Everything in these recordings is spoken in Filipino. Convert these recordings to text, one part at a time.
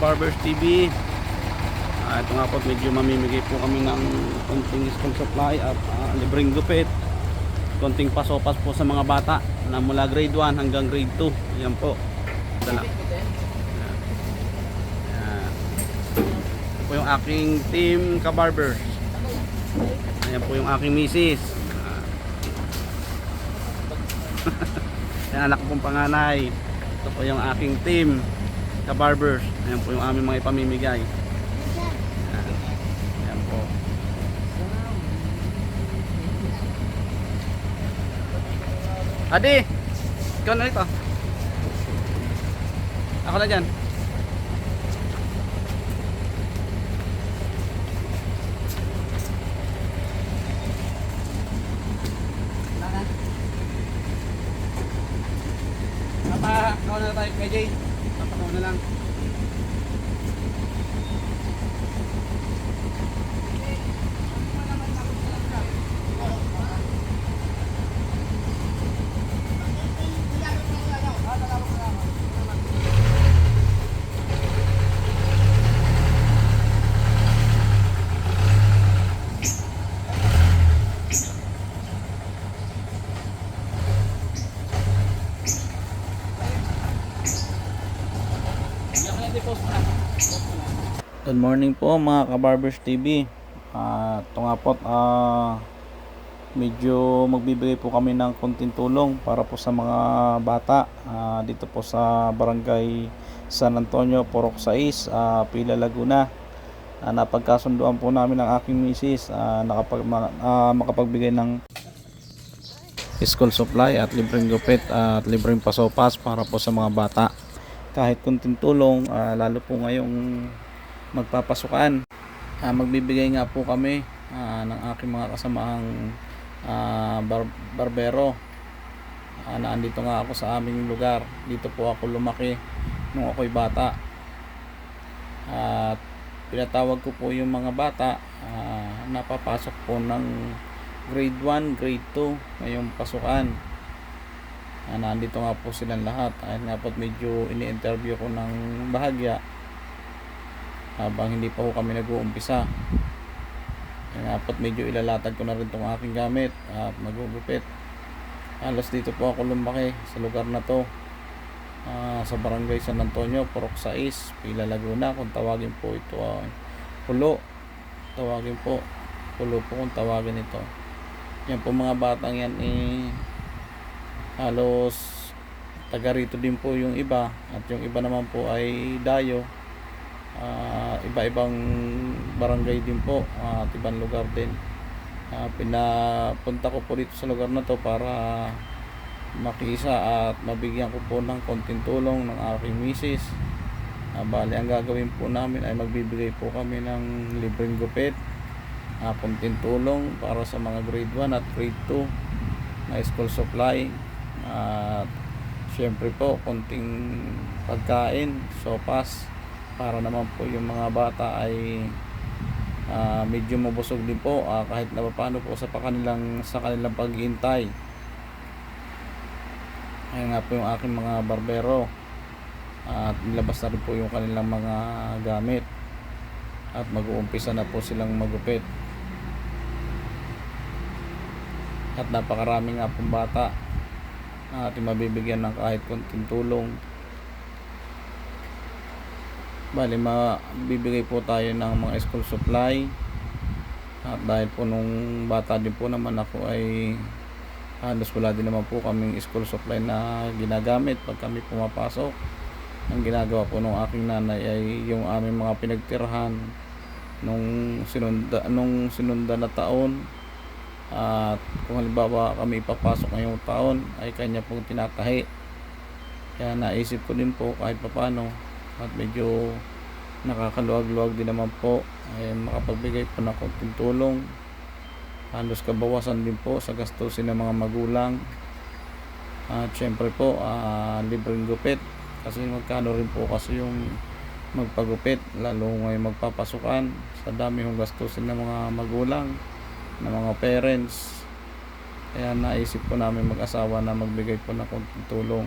Barbers TV Ah, Ito nga po medyo mamimigay po kami ng konting school supply at ah, libreng gupit konting pasopas po sa mga bata na mula grade 1 hanggang grade 2 yan po. Ayan. Ayan. Ito po yung aking team ka-barbers ayan po yung aking misis. Yan anak ko pong panganay. Ito po yung aking team ka-barbers. Ayan po yung aming mga ipamimigay. Ayan. Ayan po. Adi! Ikaw na rito. Ako na dyan. Papakaw na tayo kay Jay. Na lang. Good morning po mga ka-Barbers TV. Ah, ito nga po, ah, medyo magbibigay po kami ng konting tulong para po sa mga bata ah, dito po sa Barangay San Antonio, Porok 6, ah, Pila Laguna. Ah, napagkasunduan po namin ng aking misis ah, nakapag, ah, makapagbigay ng school supply at libreng gupit at libreng pasopas para po sa mga bata kahit kunting tulong ah, lalo po ngayong magpapasukan. Ah, magbibigay nga po kami ah, ng aking mga kasamahang ah, bar- barbero. Ah, na andito nga ako sa aming lugar. Dito po ako lumaki nung ako'y bata. At pinatawag ko po yung mga bata. Ah, napapasok po ng grade 1, grade 2 ngayong pasukan. Ah, nandito nga po silang lahat. Ayun nga po medyo ini-interview ko ng bahagya habang hindi pa po kami nag-uumpisa. Po medyo ilalatag ko na rin tong aking gamit. At magugupit. Halos dito po ako lumaki sa lugar na to. Ah, sa barangay San Antonio Porok 6 Pila Laguna kung tawagin po ito ay Pulo. Tawagin po Pulo po kung tawagin ito. Yan po mga batang yan eh halos taga rito din po yung iba. At yung iba naman po ay dayo Ah, iba-ibang barangay din po at ibang lugar din. Ah, pinapunta ko po dito sa lugar na to para makisa at mabigyan ko po ng konting tulong ng aking misis. Ah, bali ang gagawin po namin ay magbibigay po kami ng libreng gupit uh, konting tulong para sa mga grade 1 at grade 2 na school supply. At syempre po konting pagkain sopas para naman po yung mga bata ay ah, medyo mabusog din po ah, kahit na paano po sa kanilang sa kanilang paghihintay. Ayun nga po yung aking mga barbero. At nilabas na rin po yung kanilang mga gamit. At mag-uumpisa na po silang magupit. At napakarami nga pong bata ating mabibigyan ng kahit konting tulong bali mabibigay po tayo ng mga school supply. At dahil po nung bata din po naman ako ay halos wala din naman po kaming school supply na ginagamit pag kami pumapasok. Ang ginagawa po ng aking nanay ay yung aming mga pinagtirahan nung sinunda nung sinunda na taon. At kung halimbawa kami ipapasok ngayong taon ay kanya pong tinatahi. Kaya naisip ko din po kahit papano at medyo nakakaluwag-luwag din naman po. Ay makapagbigay po ng konting tulong. Halos kabawasan din po sa gastusin ng mga magulang. At syempre po ah, libreng gupit. Kasi magkano rin po kasi yung magpagupit lalo ngayon magpapasukan sa dami yung gastusin ng mga magulang ng mga parents. Kaya naisip po namin mag-asawa na magbigay po ng konting tulong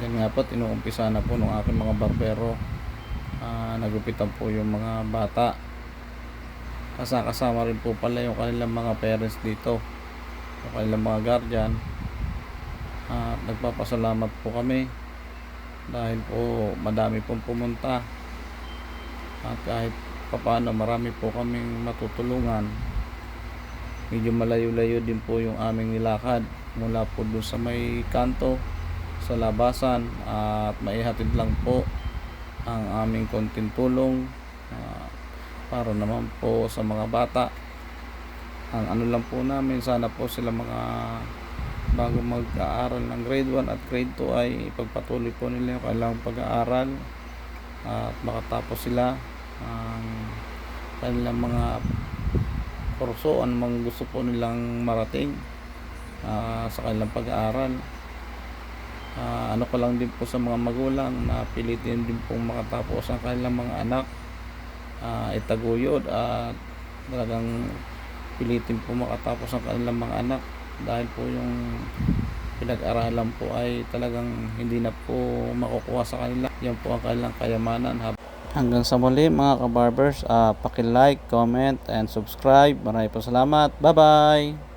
ganyan nga po, inuumpisa na po ng aking mga barbero. Ah, nagupitan po yung mga bata. Kasa kasama rin po pala yung kanilang mga parents dito. Yung kanilang mga guardian. At nagpapasalamat po kami dahil po madami pong pumunta. At kahit papaano marami po kaming matutulungan. Medyo malayo-layo din po yung aming nilakad mula po doon sa may kanto sa labasan at maihatid lang po ang aming konting tulong ah, para naman po sa mga bata. Ang ano lang po namin sana po sila mga bago mag-aaral ng grade 1 at grade 2 ay ipagpatuloy po nila yung kailangang pag-aaral at makatapos sila ang kanilang mga kurso anumang gusto po nilang marating ah, sa kanilang pag-aaral Ah, ano ko lang din po sa mga magulang na pilitin din pong makatapos ang kanilang mga anak ah, itaguyod at talagang pilitin po makatapos ang kanilang mga anak dahil po yung pinag-aralan po ay talagang hindi na po makukuha sa kanila yan po ang kanilang kayamanan Hanggang sa muli mga kabarbers, uh, paki-like, comment, and subscribe. Maraming po salamat. Bye-bye!